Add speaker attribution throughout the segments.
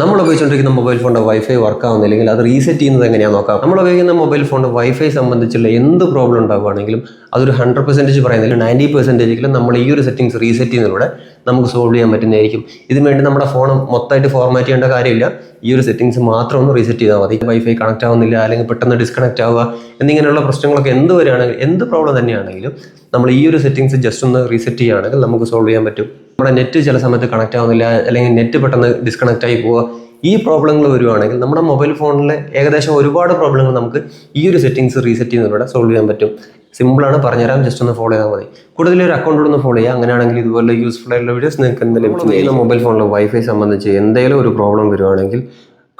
Speaker 1: നമ്മൾ ഉപയോഗിച്ചുകൊണ്ടിരിക്കുന്ന മൊബൈൽ ഫോണിന്റെ വൈഫൈ വർക്ക് ആവുന്നില്ലെങ്കിൽ അത് റീസെറ്റ് ചെയ്യുന്നത് എങ്ങനെയാണെന്ന് നോക്കാം. നമ്മൾ ഉപയോഗിക്കുന്ന മൊബൈൽ ഫോണിന്റെ വൈഫൈ സംബന്ധിച്ചുള്ള എന്ത് പ്രോബ്ലം ഉണ്ടാവുകയാണെങ്കിലും അതൊരു ഹൺഡ്രഡ് പെർസെന്റേജ് പറയുന്നില്ല നയന്റി പെർസെന്റേജിലും നമ്മൾ ഈ ഒരു സെറ്റിംഗ്സ് റീസെറ്റ് ചെയ്യുന്നതിലൂടെ നമുക്ക് സോൾവ് ചെയ്യാൻ പറ്റുന്നതായിരിക്കും. ഇതിന് വേണ്ടി നമ്മുടെ ഫോൺ മൊത്തമായിട്ട് ഫോർമാറ്റ് ചെയ്യേണ്ട കാര്യമില്ല. ഈ ഒരു സെറ്റിംഗ്സ് മാത്രം ഒന്ന് റീസെറ്റ് ചെയ്താൽ മതി. വൈഫൈ കണക്ട് ആവുന്നില്ല അല്ലെങ്കിൽ പെട്ടെന്ന് ഡിസ്കണക്ട് ആവുക എന്നിങ്ങനെയുള്ള പ്രശ്നങ്ങളൊക്കെ എന്ത് വരികയാണെങ്കിലും എന്ത് പ്രോബ്ലം തന്നെയാണെങ്കിലും നമ്മൾ ഈ ഒരു സെറ്റിംഗ്സ് ജസ്റ്റ് ഒന്ന് റീസെറ്റ് ചെയ്യുകയാണെങ്കിൽ നമുക്ക് സോൾവ് ചെയ്യാൻ പറ്റും. നമ്മുടെ നെറ്റ് ചില സമയത്ത് കണക്ട് ആവുന്നില്ല അല്ലെങ്കിൽ നെറ്റ് പെട്ടെന്ന് ഡിസ്കണക്ട് ആയി പോവുക. ഈ പ്രോബ്ലങ്ങൾ വരുവാണെങ്കിൽ നമ്മുടെ മൊബൈൽ ഫോണിലെ ഏകദേശം ഒരുപാട് പ്രോബ്ലങ്ങൾ നമുക്ക് ഈ ഒരു സെറ്റിംഗ്സ് റീസെറ്റ് ചെയ്യുന്നതിലൂടെ സോൾവ് ചെയ്യാൻ പറ്റും. സിമ്പിളാണ് പറഞ്ഞുതരാം ജസ്റ്റ് ഒന്ന് ഫോളോ ചെയ്താൽ മതി. കൂടുതൽ ഒരു അക്കൗണ്ട് ഒന്ന് ഫോളോ ചെയ്യുക. അങ്ങനെയാണെങ്കിൽ ഇതുപോലെ യൂസ്ഫുൾ ആയിട്ടുള്ള വീഡിയോസ് നിങ്ങൾക്ക് എന്തെങ്കിലും മൊബൈൽ ഫോണിലെ വൈഫൈ സംബന്ധിച്ച് എന്തെങ്കിലും ഒരു പ്രോബ്ലം വരുവാണെങ്കിൽ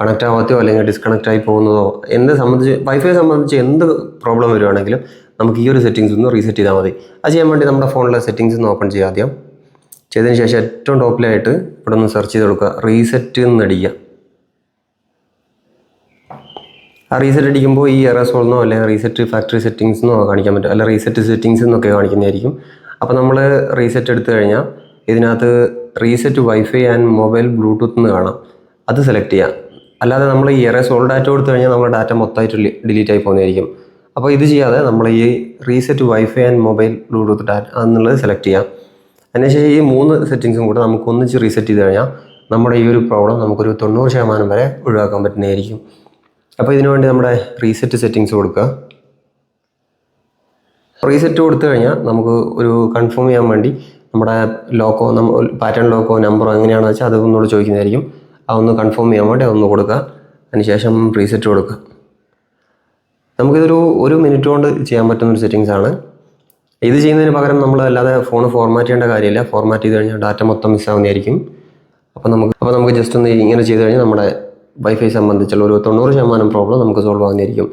Speaker 1: കണക്ട് ആവാത്തോ അല്ലെങ്കിൽ ഡിസ്കണക്ട് ആയി പോകുന്നതോ എന്ത് സംബന്ധിച്ച് വൈഫൈ സംബന്ധിച്ച് എന്ത് പ്രോബ്ലം വരുവാണെങ്കിലും നമുക്ക് ഈ ഒരു സെറ്റിംഗ്സ് ഒന്ന് റീസെറ്റ് ചെയ്താൽ മതി. അത് ചെയ്യാൻ വേണ്ടി നമ്മുടെ ഫോണിലെ സെറ്റിംഗ്സ് ഒന്ന് ഓപ്പൺ ചെയ്യാം ആദ്യം. ചെയ്തതിന് ശേഷം ഏറ്റവും ടോപ്പിലായിട്ട് ഇവിടെ ഒന്ന് സെർച്ച് ചെയ്ത് കൊടുക്കുക. റീസെറ്റ് എന്ന് അടിക്കുക. ആ റീസെറ്റ് അടിക്കുമ്പോൾ ഈ എറസോൾന്നോ അല്ലെങ്കിൽ റീസെറ്റ് ഫാക്ടറി സെറ്റിങ്സ് എന്നോ കാണിക്കാൻ പറ്റും. അല്ല റീസെറ്റ് സെറ്റിങ്സ് എന്നൊക്കെ കാണിക്കുന്നതായിരിക്കും. അപ്പോൾ നമ്മൾ റീസെറ്റ് എടുത്തു കഴിഞ്ഞാൽ ഇതിനകത്ത് reset wifi and mobile bluetooth എന്ന് കാണാം. അത് സെലക്ട് ചെയ്യാം. അല്ലാതെ നമ്മൾ ഈ എറേ സോൾ ഡാറ്റ കൊടുത്തു കഴിഞ്ഞാൽ നമ്മുടെ ഡാറ്റ മൊത്തമായിട്ട് ഡിലീറ്റ് ആയി പോകുന്നതായിരിക്കും. അപ്പോൾ ഇത് ചെയ്യാതെ നമ്മൾ ഈ reset wifi and mobile bluetooth data എന്നുള്ളത് സെലക്ട് ചെയ്യാം. അതിനുശേഷം ഈ മൂന്ന് സെറ്റിങ്സും കൂടെ നമുക്ക് ഒന്നിച്ച് റീസെറ്റ് ചെയ്ത് കഴിഞ്ഞാൽ നമ്മുടെ ഈ ഒരു പ്രോബ്ലം നമുക്കൊരു തൊണ്ണൂറ് ശതമാനം വരെ ഒഴിവാക്കാൻ പറ്റുന്നതായിരിക്കും. അപ്പോൾ ഇതിനു വേണ്ടി നമ്മുടെ റീസെറ്റ് സെറ്റിങ്സ് കൊടുക്കുക. റീസെറ്റ് കൊടുത്തു കഴിഞ്ഞാൽ നമുക്ക് ഒരു കൺഫേം ചെയ്യാൻ വേണ്ടി നമ്മുടെ ലോക്കോ പാറ്റേൺ ലോക്കോ നമ്പറോ എങ്ങനെയാണെന്ന് വെച്ചാൽ അത് ഒന്നുകൂടെ ചോദിക്കുന്നതായിരിക്കും. അതൊന്ന് കൺഫേം ചെയ്യാൻ വേണ്ടി അതൊന്ന് കൊടുക്കുക. അതിനുശേഷം റീസെറ്റ് കൊടുക്കുക. നമുക്കിതൊരു ഒരു മിനിറ്റ് കൊണ്ട് ചെയ്യാൻ പറ്റുന്ന ഒരു സെറ്റിങ്സ് ആണ്. ഇത് ചെയ്യുന്നതിന് പകരം നമ്മൾ അല്ലാതെ ഫോൺ ഫോർമാറ്റ് ചെയ്യേണ്ട കാര്യമില്ല. ഫോർമാറ്റ് ചെയ്ത് കഴിഞ്ഞാൽ ഡാറ്റ മൊത്തം മിസ്സാവുന്നതായിരിക്കും അപ്പോൾ നമുക്ക് അപ്പോൾ നമുക്ക് ജസ്റ്റ് ഒന്ന് ഇങ്ങനെ ചെയ്ത് കഴിഞ്ഞാൽ നമ്മുടെ വൈഫൈ സംബന്ധിച്ചുള്ള ഒരു തൊണ്ണൂറ് ശതമാനം പ്രോബ്ലം നമുക്ക് സോൾവ് ആകുന്നതായിരിക്കും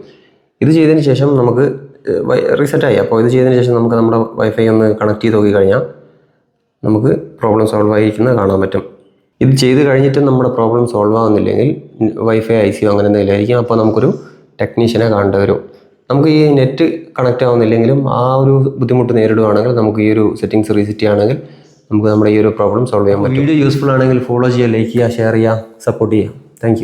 Speaker 1: ഇത് ചെയ്തതിന് ശേഷം നമുക്ക് റീസെറ്റായി അപ്പോൾ ഇത് ചെയ്തതിന് ശേഷം നമുക്ക് നമ്മുടെ വൈഫൈ ഒന്ന് കണക്ട് ചെയ്ത് നോക്കി കഴിഞ്ഞാൽ നമുക്ക് പ്രോബ്ലം സോൾവ് ആയിരിക്കുന്നത് കാണാൻ പറ്റും. ഇത് ചെയ്ത് കഴിഞ്ഞിട്ട് നമ്മുടെ പ്രോബ്ലം സോൾവ് ആവുന്നില്ലെങ്കിൽ വൈഫൈ ഐ സിയോ അങ്ങനെ എന്തെങ്കിലും ആയിരിക്കും. അപ്പോൾ നമുക്കൊരു ടെക്നീഷ്യനെ കാണേണ്ടി വരും. നമുക്ക് ഈ നെറ്റ് കണക്റ്റ് ആവുന്നില്ലെങ്കിലും ആ ഒരു ബുദ്ധിമുട്ട് നേരിടുകയാണെങ്കിൽ നമുക്ക് ഈ ഒരു സെറ്റിംഗ്സ് റീസെറ്റ് ചെയ്യുകയാണെങ്കിൽ നമുക്ക് നമ്മുടെ ഈ ഒരു പ്രോബ്ലം സോൾവ് ചെയ്യാൻ പറ്റും. വീഡിയോ യൂസ്ഫുൾ ആണെങ്കിൽ ഫോളോ ചെയ്യുക ലൈക്ക് ചെയ്യുക ഷെയർ ചെയ്യുക സപ്പോർട്ട് ചെയ്യുക. താങ്ക്